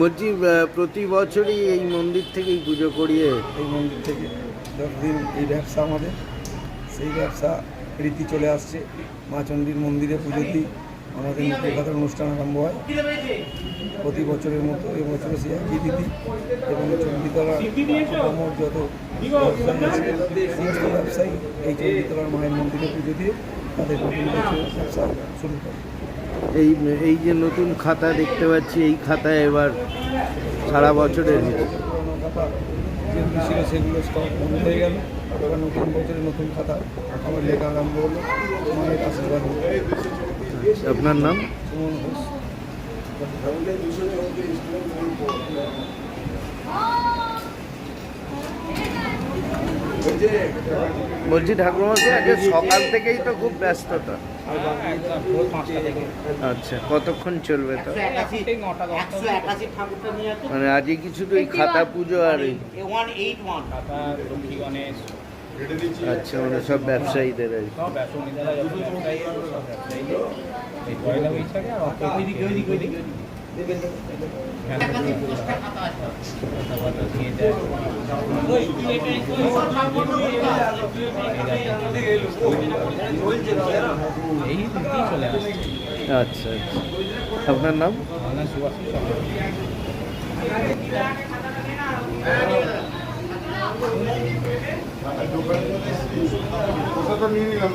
বলছি প্রতি বছরই এই মন্দির থেকেই পুজো করিয়ে এই মন্দির থেকে যতদিন এই ব্যবসা আমাদের। সেই ব্যবসা রীতি চলে আসছে। মা চণ্ডীর মন্দিরে পুজো দিই। আমাদের মুখোপাতার অনুষ্ঠান আরম্ভ হয়। প্রতি বছরের মতো এবছরও সে একই দিদি এবং চণ্ডীতলা আমার যত ব্যবসায়ী সমস্ত ব্যবসায়ী এই চণ্ডীতলার মায়ের মন্দিরে পুজো দিয়ে তাদের ব্যবসা শুরু করে। এই এই যে নতুন খাতা দেখতে পাচ্ছি এই খাতায় এবার সারা বছরের ছিল সেগুলো স্টক বন্ধ হয়ে গেল এবার নতুন নতুন খাতা আমার লেখা আরম্ভ হলো। মায়ের আশীর্বাদ আপনার নাম? সুমন ঘোষ। বলছি ঠাকুরমশাই আগে সকাল থেকেই তো খুব ব্যস্ততা। আচ্ছা কতক্ষণ চলবে তো? মানে আজকে কিছু তো এই খাতা পুজো আর আচ্ছা মানে সব ব্যবসায়ীদের আর কি। আচ্ছা আচ্ছা। আপনার নাম? নিয়ে নিলাম